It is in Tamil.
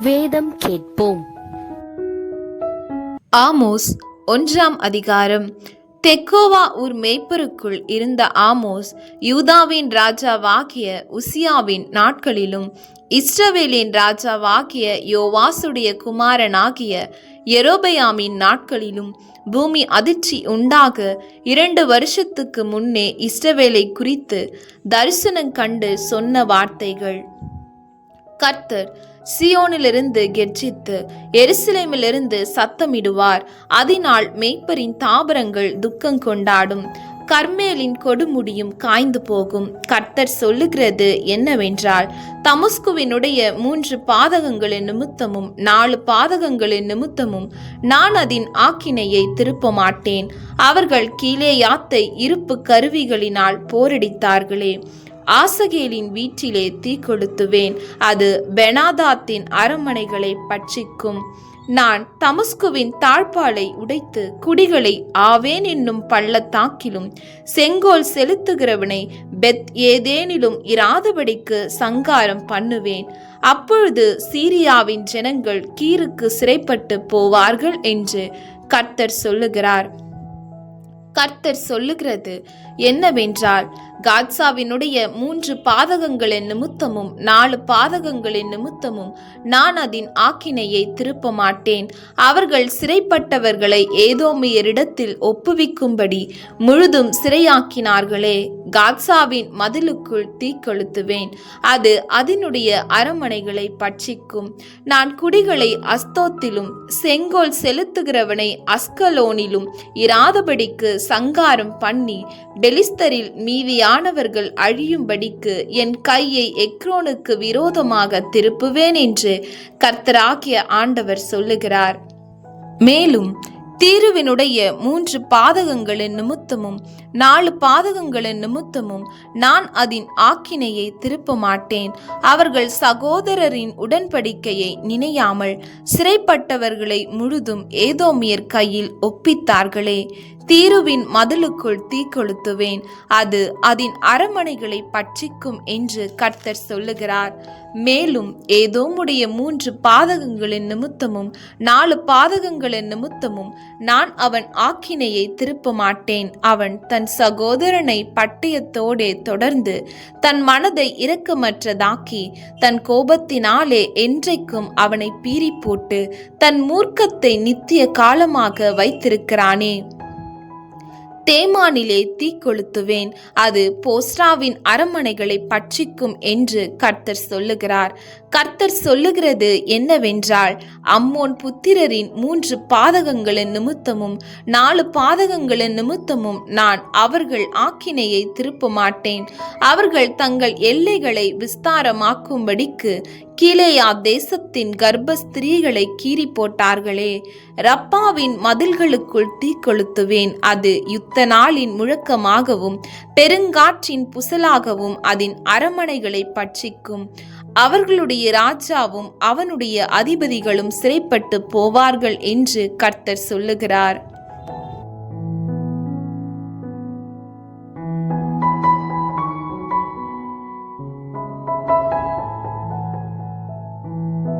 வேதம் கேட்போம். ஆமோஸ் ஒன்றாம் அதிகாரம். தெக்கோவா ஊர் மேய்ப்பருக்குள் இருந்த ஆமோஸ் யூதாவின் ராஜாவாகிய உசியாவின் நாட்களிலும் இஸ்ரவேலின் ராஜாவாகிய யோவாசுடைய குமாரனாகிய எரோபயாமின் நாட்களிலும் பூமி அதிர்ச்சி உண்டாக இரண்டு வருஷத்துக்கு முன்னே இஸ்ரவேலை குறித்து தரிசனம் கண்டு சொன்ன வார்த்தைகள். கர்த்தர் சியோனிலிருந்து கெர்ஜித்து எருசலேமிலிருந்து சத்தமிடுவார். அதனால் மேய்ப்பரின் தாபரங்கள் துக்கம் கொண்டாடும். கர்மேலின் கொடுமுடியும் காய்ந்து போகும். கர்த்தர் சொல்லுகிறது என்னவென்றால் தமஸ்குவினுடைய மூன்று பாதகங்களின் நிமித்தமும் நாலு பாதகங்களின் நிமித்தமும் நான் அதன் ஆக்கினையை திருப்ப மாட்டேன் அவர்கள் கீழே யாத்தை இருப்பு கருவிகளினால் போரடித்தார்களே. ஆசகேலின் வீட்டிலே தீ கொளுத்துவேன். அது பெனாதாத்தின் அரண்மனைகளை பட்சிக்கும். நான் தமஸ்குவின் தாழ்பாலை உடைத்து குடிகளை ஆவேன் என்னும் பள்ளத்தாக்கிலும் செங்கோல் செலுத்துகிறவனை பெத் ஏதேனிலும் இராதபடிக்கு சங்காரம் பண்ணுவேன். அப்பொழுது சீரியாவின் ஜனங்கள் கீருக்கு சிறைப்பட்டு போவார்கள் என்று கர்த்தர் சொல்லுகிறார். கர்த்தர் சொல்லுகிறது என்னவென்றால் காட்சாவினுடைய மூன்று பாதகங்களின் நிமித்தமும் நாலு பாதகங்களின் நிமித்தமும் நான் அதன் ஆக்கினையை திருப்ப மாட்டேன் அவர்கள் சிறைப்பட்டவர்களை ஏதோமியரிடத்தில் ஒப்புவிக்கும்படி முழுதும் சிறையாக்கினார்களே. காட்சாவின் மதிலுக்குள் தீக்கொளுத்துவேன் அது அதனுடைய அரமனைகளை பட்சிக்கும். நான் குடிகளை அஸ்தோத்திலும் செங்கோல் செலுத்துகிறவனை அஸ்கலோனிலும் இராதபடிக்கு சங்காரம் பண்ணி பெலிஸ்தரில் மீதியானவர்கள் அழியும்படிக்கு என் கையை எக்ரோனுக்கு விரோதமாக திருப்புவேன் என்று கர்த்தராகிய ஆண்டவர் சொல்லுகிறார். மேலும் தீருவினுடைய மூன்று பாதகங்களின் நிமித்தமும் நாலு பாதகங்களின் நிமித்தமும் நான் அதன் ஆக்கினையை திருப்ப மாட்டேன் அவர்கள் சகோதரரின் உடன்படிக்கையை நினையாமல் சிறைப்பட்டவர்களை முழுதும் ஏதோமியர் கையில் ஒப்பித்தார்களே. தீருவின் மதிலுக்குள் தீ கொளுத்துவேன். அது அதன் அரமனைகளை பட்சிக்கும் என்று கர்த்தர் சொல்லுகிறார். மேலும் ஏதோமுடைய மூன்று பாதகங்களின் நிமித்தமும் நாலு பாதகங்களின் நிமித்தமும் நான் அவன் ஆக்கினையை திருப்ப மாட்டேன் அவன் தன் சகோதரனை பட்டயத்தோடே தொடர்ந்து தன் மனதை இரக்கமற்றதாக்கி தன் கோபத்தினாலே என்றைக்கும் அவனை பீறி போட்டு தன் மூர்க்கத்தை நித்திய காலமாக வைத்திருக்கிறானே. தேமானிலே தீ கொளுத்துவேன். அது போஸ்ராவின் அரண்மனைகளை பட்சிக்கும் என்று கர்த்தர் சொல்லுகிறார். கர்த்தர் சொல்லுகிறது என்னவென்றால் அம்மோன் புத்திரரின் மூன்று பாதகங்களின் நிமித்தமும் நாலு பாதகங்களின் நிமித்தமும் நான் அவர்கள் ஆக்கினையை திருப்ப மாட்டேன் அவர்கள் தங்கள் எல்லைகளை விஸ்தாரமாக்கும்படிக்கு கீழேயா தேசத்தின் கர்ப்ப ஸ்திரீகளை கீறி போட்டார்களே. ரப்பாவின் மதில்களுக்குள் தீ கொளுத்துவேன். அது யுத்த நாளின் முழக்கமாகவும் பெருங்காற்றின் புசலாகவும் அதன் அரமனைகளை பட்சிக்கும். அவர்களுடைய ராஜாவும் அவனுடைய அதிபதிகளும் சிறைப்பட்டு போவார்கள் என்று கர்த்தர் சொல்லுகிறார்.